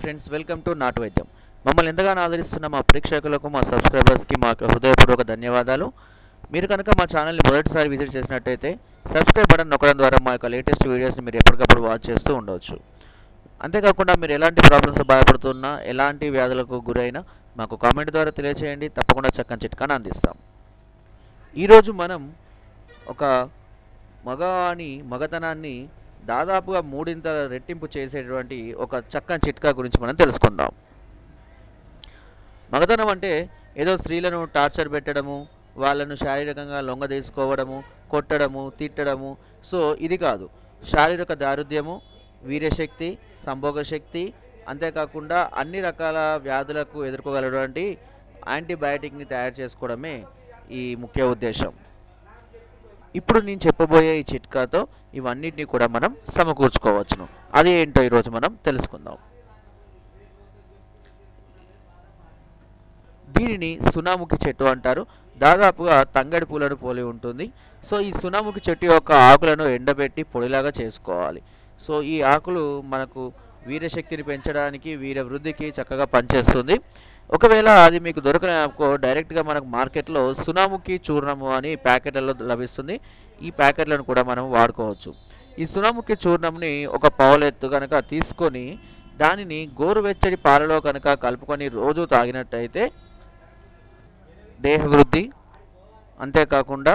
Friends welcome to నాటు వైద్యం మమ్మల్ని ఎంతగానో ఆదరిస్తున్న మా ప్రేక్షకులకు మా సబ్స్క్రైబర్స్కి మా హృదయపూర్వక ధన్యవాదాలు. మీరు కనుక మా ఛానల్ని మొదటిసారి విజిట్ చేసినట్టయితే సబ్స్క్రైబ్ బటన్ నొక్కడం ద్వారా మా యొక్క లేటెస్ట్ వీడియోస్ని మీరు ఎప్పటికప్పుడు వాచ్ చేస్తూ ఉండవచ్చు అంతేకాకుండా మీరు ఎలాంటి ప్రాబ్లమ్స్ బాధపడుతున్నా ఎలాంటి వ్యాధులకు గురైనా మాకు కామెంట్ ద్వారా తెలియచేయండి. తప్పకుండా చక్కని చిట్కాను అందిస్తాం. ఈరోజు మనం ఒక మగవాని మగతనాన్ని దాదాపుగా మూడింత రెట్టింపు చేసేటువంటి ఒక చక్కని చిట్కా గురించి మనం తెలుసుకుందాం. మగతనం అంటే ఏదో స్త్రీలను టార్చర్ పెట్టడము వాళ్ళను శారీరకంగా లొంగ తీసుకోవడము కొట్టడము తిట్టడము. సో ఇది కాదు. శారీరక దారుఢ్యము వీర్యశక్తి సంభోగ శక్తి అంతేకాకుండా అన్ని రకాల వ్యాధులకు ఎదుర్కోగలటువంటి యాంటీబయాటిక్ని తయారు చేసుకోవడమే ఈ ముఖ్య ఉద్దేశం. ఇప్పుడు నేను చెప్పబోయే ఈ చిట్కాతో ఇవన్నిటిని కూడా మనం సమకూర్చుకోవచ్చును. అది ఏంటో ఈరోజు మనం తెలుసుకుందాం. దీనిని సునాముఖి చెట్టు అంటారు. దాదాపుగా తంగడి పూలను పోలి ఉంటుంది. సో ఈ సునాముఖి చెట్టు యొక్క ఆకులను ఎండబెట్టి పొడిలాగా చేసుకోవాలి. సో ఈ ఆకులు మనకు వీరశక్తిని పెంచడానికి వీర వృద్ధికి చక్కగా పనిచేస్తుంది. ఒకవేళ అది మీకు దొరకలేకో డైరెక్ట్గా మనకు మార్కెట్లో సునాముఖి చూర్ణము అని ప్యాకెట్లలో లభిస్తుంది. ఈ ప్యాకెట్లను కూడా మనం వాడుకోవచ్చు. ఈ సునాముఖి చూర్ణంని ఒక పావులెత్తు కనుక తీసుకొని దానిని గోరువెచ్చని పాలలో కనుక కలుపుకొని రోజు తాగినట్టయితే దేహవృద్ధి అంతేకాకుండా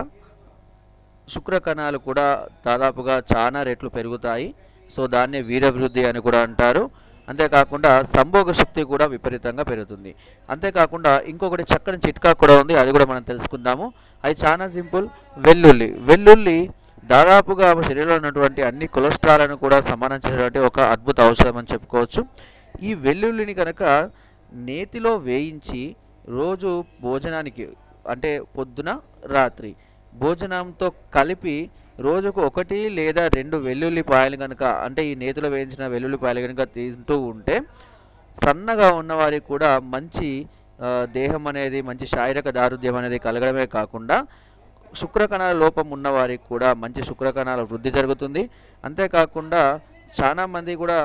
శుక్రకణాలు కూడా దాదాపుగా చాలా రెట్లు పెరుగుతాయి. సో దాన్ని వీరవృద్ధి అని కూడా అంటారు. అంతేకాకుండా సంభోగ శక్తి కూడా విపరీతంగా పెరుగుతుంది. అంతేకాకుండా ఇంకొకటి చక్కని చిట్కా కూడా ఉంది అది కూడా మనం తెలుసుకుందాము. అది చాలా సింపుల్. వెల్లుల్లి. వెల్లుల్లి దాదాపుగా శరీరంలో ఉన్నటువంటి అన్ని కొలెస్ట్రాల్ను కూడా సమానించినటువంటి ఒక అద్భుత ఔషధం అని చెప్పుకోవచ్చు. ఈ వెల్లుల్లిని కనుక నేతిలో వేయించి రోజు భోజనానికి అంటే పొద్దున రాత్రి భోజనంతో కలిపి రోజుకు ఒకటి లేదా రెండు వెల్లుల్లిపాయలు కనుక అంటే ఈ నేతిలో వేయించిన వెల్లుల్లిపాయలు కనుక తింటూ ఉంటే సన్నగా ఉన్నవారికి కూడా మంచి దేహం అనేది మంచి శారీరక దారుఢ్యం అనేది కలగడమే కాకుండా శుక్రకణాల లోపం ఉన్నవారికి కూడా మంచి శుక్రకణాల వృద్ధి జరుగుతుంది. అంతేకాకుండా చాలామంది కూడా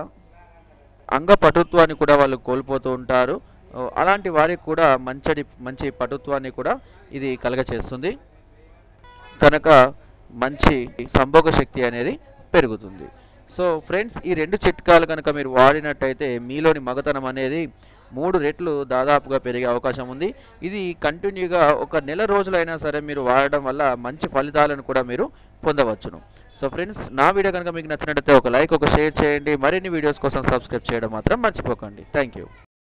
అంగ పటుత్వాన్ని కూడా వాళ్ళు కోల్పోతూ ఉంటారు. అలాంటి వారికి కూడా మంచి మంచి పటుత్వాన్ని కూడా ఇది కలగచేస్తుంది. కనుక మంచి సంభోగ శక్తి అనేది పెరుగుతుంది. సో ఫ్రెండ్స్ ఈ రెండు చిట్కాలు కనుక మీరు వాడినట్టయితే మీలోని మగతనం అనేది మూడు రెట్లు దాదాపుగా పెరిగే అవకాశం ఉంది. ఇది కంటిన్యూగా ఒక నెల రోజులైనా సరే మీరు వాడడం వల్ల మంచి ఫలితాలను కూడా మీరు పొందవచ్చును. సో ఫ్రెండ్స్ నా వీడియో కనుక మీకు నచ్చినట్టయితే ఒక లైక్ ఒక షేర్ చేయండి. మరిన్ని వీడియోస్ కోసం సబ్స్క్రైబ్ చేయడం మాత్రం మర్చిపోకండి. Thank you